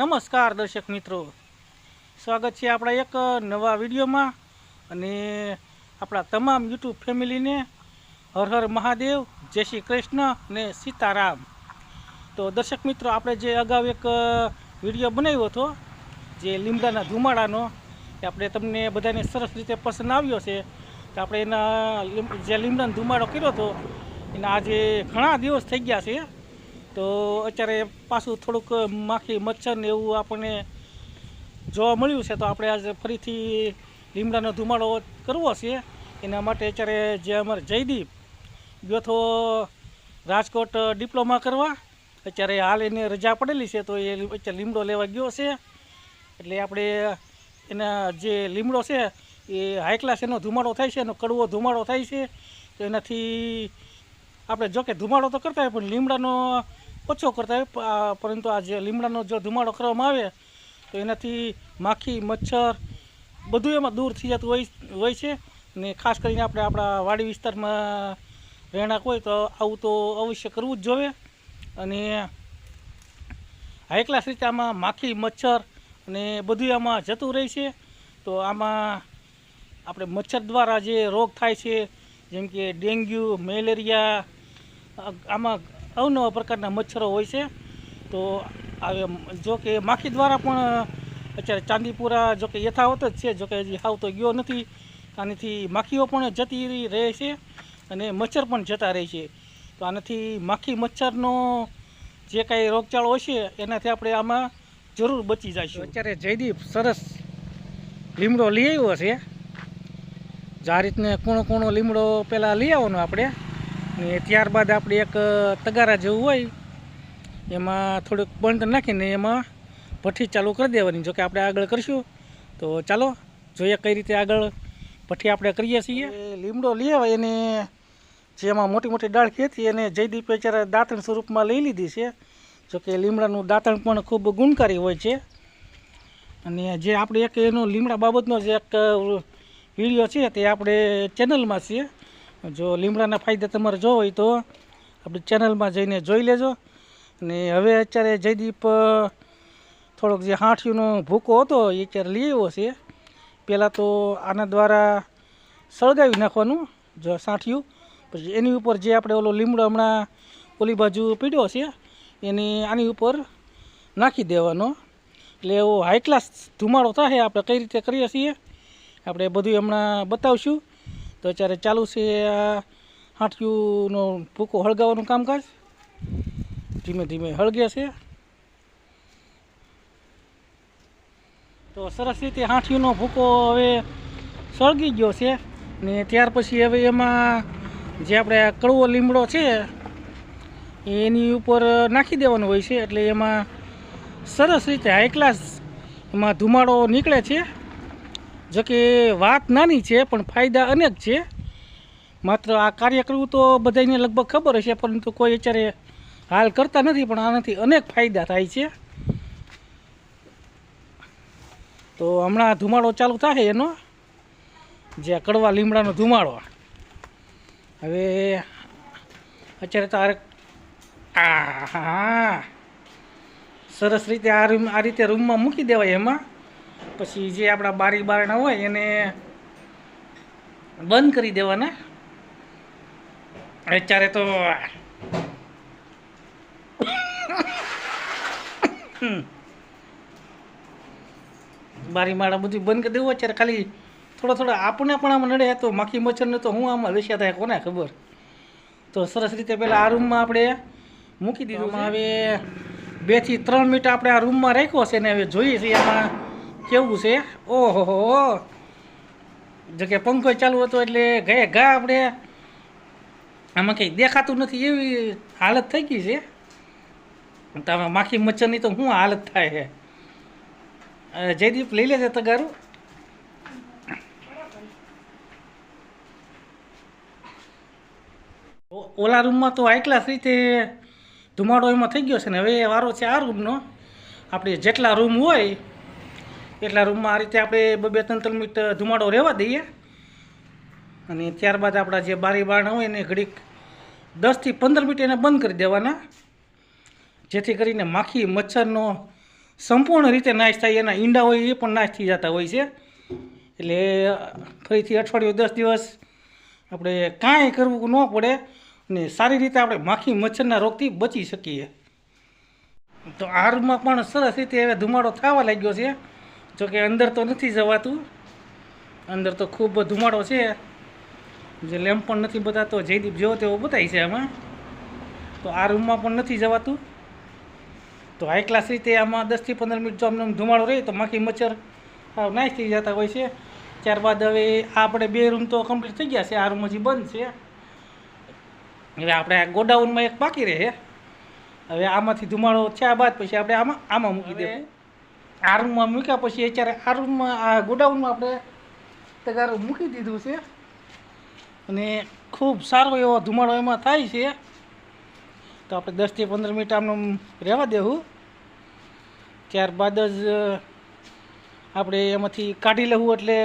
નમસ્કાર દર્શક મિત્રો. સ્વાગત છે આપણા એક નવા વિડીયોમાં અને આપણા તમામ યુટ્યુબ ફેમિલીને હર હર મહાદેવ, જય શ્રી કૃષ્ણ અને સીતારામ. તો દર્શક મિત્રો, આપણે જે અગાઉ એક વીડિયો બનાવ્યો હતો, જે લીમડાના ધુમાડાનો, એ આપણે તમને બધાને સરસ રીતે પસંદ આવ્યો છે તો આપણે એના જે લીમડાનો ધુમાડો કર્યો હતો, એના આજે ઘણા દિવસ થઈ ગયા છે. તો અત્યારે પાછું થોડુંક માખી, મચ્છર ને એવું આપણને જોવા મળ્યું છે, તો આપણે આજે ફરીથી લીમડાનો ધુમાડો કરવો છે. એના માટે અત્યારે જે અમારે જયદીપ ગયો તો રાજકોટ ડિપ્લોમા કરવા. અત્યારે હાલ એને રજા પડેલી છે, તો એ અત્યારે લીમડો લેવા ગયો છે. એટલે આપણે એના જે લીમડો છે, એ હાઈ ક્લાસ એનો ધુમાડો થાય છે, એનો કડવો ધુમાડો થાય છે. તો એનાથી આપણે જોકે ધુમાડો તો કરતા હોય, પણ લીમડાનો ઓછો કરતા હોય. પરંતુ આ જે લીમડાનો જો ધુમાડો કરવામાં આવે, તો એનાથી માખી, મચ્છર બધું એમાં દૂર થઈ જતું હોય છે. ને ખાસ કરીને આપણે આપણા વાડી વિસ્તારમાં રહેણાંક હોય તો આવું તો અવશ્ય કરવું જ જોઈએ અને હાઈ રીતે આમાં માખી, મચ્છર અને બધું આમાં જતું રહે છે. તો આમાં આપણે મચ્છર દ્વારા જે રોગ થાય છે, જેમ કે ડેન્ગ્યુ, મેલેરિયા આમાં અવનવા પ્રકારના મચ્છરો હોય છે. તો આવે જો કે માખી દ્વારા પણ અત્યારે ચાંદીપુરા જો કે યથાવત જ છે જો કે હજી હાવ તો ગયો નથી. આનાથી માખીઓ પણ જતી રહે છે અને મચ્છર પણ જતા રહે છે. તો આનાથી માખી મચ્છરનો જે કાંઈ રોગચાળો હશે એનાથી આપણે આમાં જરૂર બચી જઈશું. અત્યારે જયદીપ સરસ લીમડો લઈ આવ્યો છે. જે આ રીતને કૂણો કૂણો લીમડો પહેલાં લઈ આવવાનો આપણે. ને ત્યારબાદ આપણે એક તગારા જેવું હોય, એમાં થોડુંક બંધ નાખીને એમાં ભઠ્ઠી ચાલુ કરી દેવાની. જો કે આપણે આગળ કરીશું, તો ચાલો, જોઈએ કઈ રીતે આગળ ભઠ્ઠી આપણે કરીએ છીએ. લીમડો લઈ આવે એને જેમાં મોટી મોટી ડાળખી હતી એને જયદીપે જ્યારે દાંતણ સ્વરૂપમાં લઈ લીધી છે. જોકે લીમડાનું દાંતણ પણ ખૂબ ગુણકારી હોય છે. અને જે આપણે એક એનો લીમડા બાબતનો જે એક વીડિયો છે તે આપણે ચેનલમાં છીએ જો લીમડાના ફાયદા તમારે જો હોય તો આપણી ચેનલમાં જઈને જોઈ લેજો. અને હવે અત્યારે જયદીપ થોડોક જે હાંઠીનો ભૂકો હતો એ અત્યારે લઈ આવ્યો છે. પહેલાં તો આના દ્વારા સળગાવી નાખવાનું, જો સાંઠિયું. પછી એની ઉપર જે આપણે ઓલો લીમડો હમણાં ઓલી બાજુ પીડ્યો છે, એની આની ઉપર નાખી દેવાનો. એટલે એવો હાઈ ક્લાસ ધુમાડો થાય, આપણે કઈ રીતે કરીએ છીએ, આપણે બધું હમણાં બતાવશું. તો અત્યારે ચાલુ છે, આ હાંઠિયુંનો ભૂકો હળગાવવાનું કામકાજ. ધીમે ધીમે હળગે છે. તો સરસ રીતે હાંઠિયુંનો ભૂકો હવે સળગી ગયો છે ને ત્યાર પછી હવે એમાં જે આપણે કડવો લીમડો છે, એની ઉપર નાખી દેવાનો હોય છે, એટલે એમાં સરસ રીતે હાઈ ક્લાસ એમાં ધુમાડો નીકળે છે. જો કે વાત નાની છે, પણ ફાયદા અનેક છે. માત્ર આ કાર્ય કરવું તો બધાને લગભગ ખબર હશે, પરંતુ કોઈ અત્યારે હાલ કરતા નથી, પણ આનાથી અનેક ફાયદા થાય છે. તો હમણાં ધુમાડો ચાલુ થાય એનો, જે કડવા લીમડાનો ધુમાડો. હવે અત્યારે તો આ હા. સરસ રીતે આ રૂમ, આ રીતે રૂમમાં મૂકી દેવાય એમાં. પછી જે આપણા બારી બારણા હોય એને બંધ કરી દેવાના. અત્યારે તો બારી માળા બધું બંધ કરી દેવું. અત્યારે ખાલી થોડો થોડો આપણને પણ આમાં નડે. તો માખી મચ્છરને તો હું આમાં વેસ્યા થાય કોને ખબર? તો સરસ રીતે પહેલાં આ રૂમમાં આપણે મૂકી દીધું. હવે બેથી ત્રણ મિનિટ આપણે આ રૂમમાં રાખ્યો છે ને હવે જોઈએ છીએ. એમાં કેવું છે? ઓહો જો કે પંખો ચાલુ હતો એટલે ગયા ગયા આપણે આમાં કંઈ દેખાતું નથી એવી હાલત થઈ ગઈ છે. તમે માખી મચ્છરની તો શું હાલત થાય છે? જયદીપ લઈ લેજે તગારું? ઓલા રૂમમાં તો આટલા રીતે ધુમાડો એમાં થઈ ગયો છે ને, હવે વારો છે આ રૂમનો. આપણે જેટલા રૂમ હોય એટલા રૂમમાં આ રીતે આપણે બે ત્રણ ત્રણ મિનિટ ધુમાડો રહેવા દઈએ. અને ત્યારબાદ આપણા જે બારી બારણા હોય એને ઘડીક દસથી પંદર મિનિટ એને બંધ કરી દેવાના. જેથી કરીને માખી, મચ્છરનો સંપૂર્ણ રીતે નાશ થાય, એના ઈંડા હોય એ પણ નાશ થઈ જતા હોય છે. એટલે ફરીથી અઠવાડિયું દસ દિવસ આપણે કાંઈ કરવું ન પડે ને સારી રીતે આપણે માખી, મચ્છરના રોગથી બચી શકીએ. તો આ રૂમમાં પણ સરસ રીતે હવે ધુમાડો થવા લાગ્યો છે. જોકે અંદર તો નથી જવાતું. અંદર તો ખૂબ ધુમાડો છે. જે લેમ્પ પણ નથી બતાતો જયદીપ જેવો તેવો બતાય છે આમાં. તો આ રૂમમાં પણ નથી જવાતું. તો હાઈ ક્લાસ રીતે આમાં દસથી પંદર મિનિટ જો આમ ધુમાડો રહે તો માખી મચ્છર નાશ થઈ જતા હોય છે. ત્યારબાદ હવે આ આપણે બે રૂમ તો કમ્પ્લીટ થઈ ગયા છે. આ રૂમ હજી બંધ છે. હવે આપણે આ ગોડાઉનમાં એક બાકી રહે. હવે આમાંથી ધુમાડો થયા બાદ પછી આપણે આમાં આમાં મૂકી દેવું. આ રૂમમાં મૂક્યા પછી અત્યારે આર્મમાં આ ગોડાઉનમાં આપણે તગારો મૂકી દીધું છે. અને ખૂબ સારો એવો ધુમાડો એમાં થાય છે. તો આપણે દસથી પંદર મિનિટ આમનું રહેવા દેવું. ત્યારબાદ જ આપણે એમાંથી કાઢી લેવું એટલે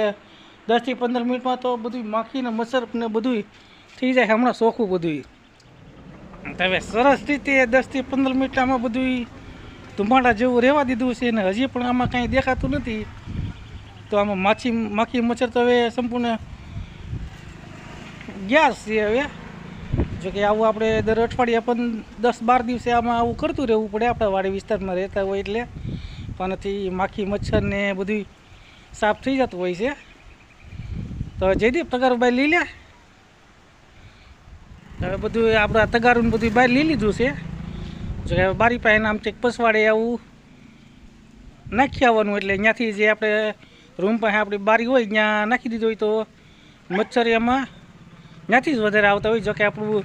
દસથી પંદર મિનિટમાં તો બધું માખીને મચ્છર ને બધું થઈ જાય, હમણાં સોખું બધું તો હવે સરસ રીતે દસથી પંદર મિનિટ આમાં બધું ધુમાડા જેવું રહેવા દીધું છે ને હજી પણ આમાં કાંઈ દેખાતું નથી. તો આમાં માછી માખી મચ્છર તો હવે સંપૂર્ણ ગયા છે હવે. જોકે આવું આપણે દર અઠવાડિયે પણ દસ બાર દિવસે આમાં આવું કરતું રહેવું પડે આપણા વાડી વિસ્તારમાં રહેતા હોય એટલે. પાનાથી માખી મચ્છર ને બધું સાફ થઈ જતું હોય છે. તો જયદીપ તગારુભાઈ લઈ લે. હવે બધું આપણા તગારું બધું બહાર લઈ લીધું છે. જો બારી પાસે આમ ચેક પસવાડે આવું નાખી આવવાનું એટલે ત્યાંથી જે આપણે રૂમ પાસે આપણી બારી હોય ત્યાં નાખી દીધું હોય તો મચ્છર એમાં ત્યાંથી જ વધારે આવતા હોય. જો કે આપણું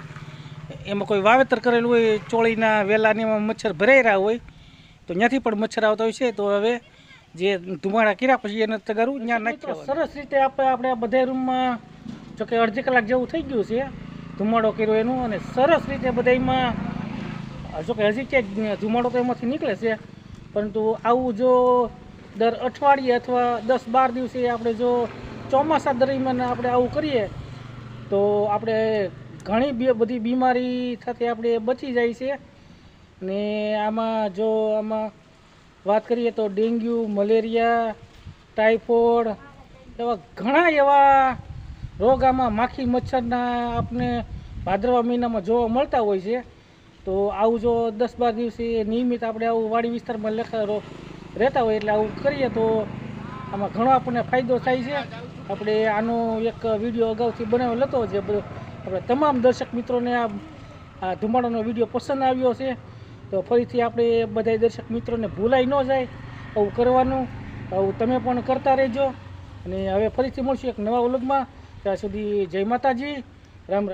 એમાં કોઈ વાવેતર કરેલું હોય ચોળીના વેલાને એમાં મચ્છર ભરાઈ રહ્યા હોય તો ત્યાંથી પણ મચ્છર આવતા હોય છે. તો હવે જે ધુમાડા કર્યા પછી એને તગારું ત્યાં નાખી સરસ રીતે આપણે આપણે આ બધા રૂમમાં જો કે અડધી કલાક જેવું થઈ ગયું છે. ધુમાડો કર્યો એનું અને સરસ રીતે બધામાં જો કે હજી ક્યાંક ધુમાડો તો એમાંથી નીકળે છે, પરંતુ આવું જો દર અઠવાડિયે અથવા દસ બાર દિવસે આપણે જો ચોમાસા દરમિયાન આપણે આવું કરીએ, તો આપણે ઘણી બધી બીમારી થતી આપણે બચી જાય છે. ને આમાં જો આમાં વાત કરીએ તો ડેન્ગ્યુ, મલેરિયા ટાઇફોઇડ એવા ઘણા એવા રોગ આમાં માખી મચ્છરના આપણે ભાદરવા મહિનામાં જોવા મળતા હોય છે. તો આવું જો દસ બાર દિવસે નિયમિત આપણે આવું વાડી વિસ્તારમાં લેખા રહેતા હોય એટલે આવું કરીએ તો આમાં ઘણો આપણને ફાયદો થાય છે. આપણે આનો એક વીડિયો અગાઉથી બનાવેલો હતો જે બધો આપણે તમામ દર્શક મિત્રોને આ ધુમાડાનો વીડિયો પસંદ આવ્યો છે. તો ફરીથી આપણે બધા દર્શક મિત્રોને ભૂલાઈ ન જાય. આવું કરવાનું, આવું તમે પણ કરતા રહેજો. અને હવે ફરીથી મળશું એક નવા વ્લોગમાં. ત્યાં સુધી જય માતાજી. રામ.